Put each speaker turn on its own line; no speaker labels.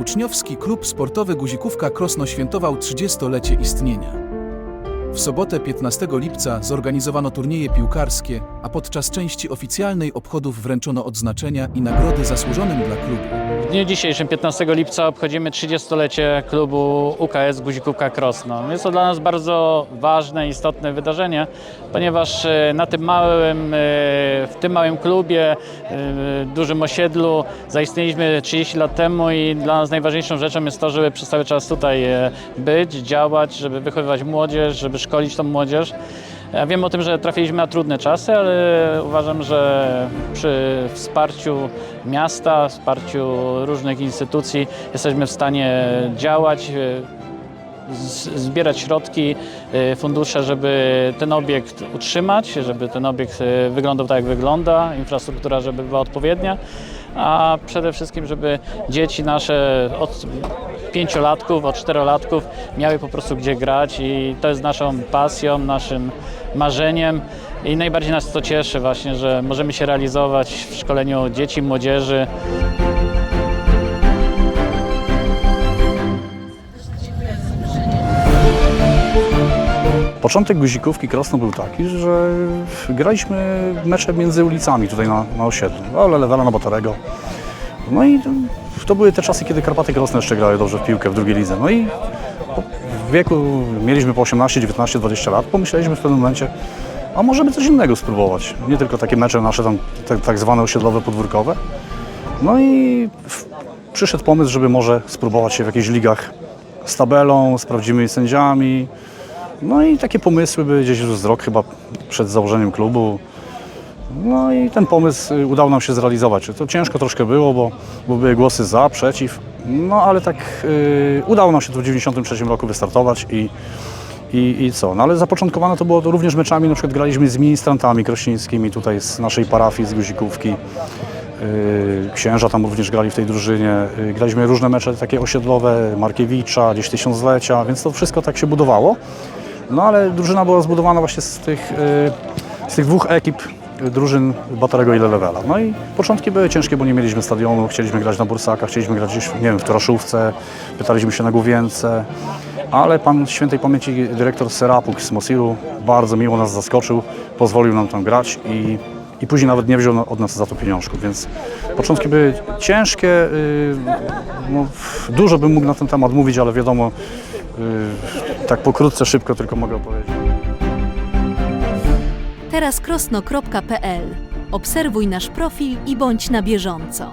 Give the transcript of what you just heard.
Uczniowski Klub Sportowy Guzikówka Krosno świętował 30-lecie istnienia. W sobotę 15 lipca zorganizowano turnieje piłkarskie, a podczas części oficjalnej obchodów wręczono odznaczenia i nagrody zasłużonym dla klubu.
W dniu dzisiejszym, 15 lipca, obchodzimy 30-lecie klubu UKS Guzikówka Krosno. Jest to dla nas bardzo ważne, istotne wydarzenie, ponieważ e, na tym małym, e, w tym małym klubie, e, dużym osiedlu zaistnieliśmy 30 lat temu i dla nas najważniejszą rzeczą jest to, żeby przez cały czas tutaj być, działać, żeby wychowywać młodzież, żeby tą młodzież. Ja wiem o tym, że trafiliśmy na trudne czasy, ale uważam, że przy wsparciu miasta, wsparciu różnych instytucji jesteśmy w stanie działać, zbierać środki, e, fundusze, żeby ten obiekt utrzymać, żeby ten obiekt e, wyglądał tak, jak wygląda, infrastruktura, żeby była odpowiednia, a przede wszystkim, żeby dzieci nasze od pięciolatków, od czterolatków miały po prostu gdzie grać i to jest naszą pasją, naszym marzeniem i najbardziej nas to cieszy właśnie, że możemy się realizować w szkoleniu dzieci, młodzieży.
Początek guzikówki Krosno był taki, że graliśmy mecze między ulicami tutaj na, na osiedlu. Ale Lewela na Batorego. No i to, były te czasy, kiedy Karpaty Krosno jeszcze grały dobrze w piłkę w drugiej lidze. No i w wieku mieliśmy po 18, 19, 20 lat, pomyśleliśmy w pewnym momencie, a może by coś innego spróbować. Nie tylko takie mecze nasze tam tak, tak zwane osiedlowe, podwórkowe. No i w, przyszedł pomysł, żeby może spróbować się w jakichś ligach z tabelą, z prawdziwymi sędziami. No i takie pomysły były gdzieś już z rok chyba przed założeniem klubu. No i ten pomysł y, udało nam się zrealizować. To ciężko troszkę było, bo, bo były głosy za, przeciw. No ale tak y, udało nam się w 1993 roku wystartować i, i, i co. No ale zapoczątkowane to było to również meczami, na przykład graliśmy z ministrantami krośnieńskimi tutaj z naszej parafii, z Guzikówki. Y, Księża tam również grali w tej drużynie. Y, Graliśmy różne mecze takie osiedlowe, Markiewicza, gdzieś tysiąclecia, więc to wszystko tak się budowało. No ale drużyna była zbudowana właśnie z tych, y, z tych dwóch ekip drużyn Batarego i Lelewela. No i początki były ciężkie, bo nie mieliśmy stadionu, chcieliśmy grać na Bursakach, chcieliśmy grać gdzieś, nie wiem, w Toraszówce, pytaliśmy się na Główience, ale pan świętej pamięci dyrektor Serapuk z bardzo miło nas zaskoczył, pozwolił nam tam grać i, i później nawet nie wziął od nas za to pieniążków, więc początki były ciężkie, y, no, dużo bym mógł na ten temat mówić, ale wiadomo, y, tak pokrótce, szybko tylko mogę opowiedzieć.
Teraz krosno.pl. Obserwuj nasz profil i bądź na bieżąco.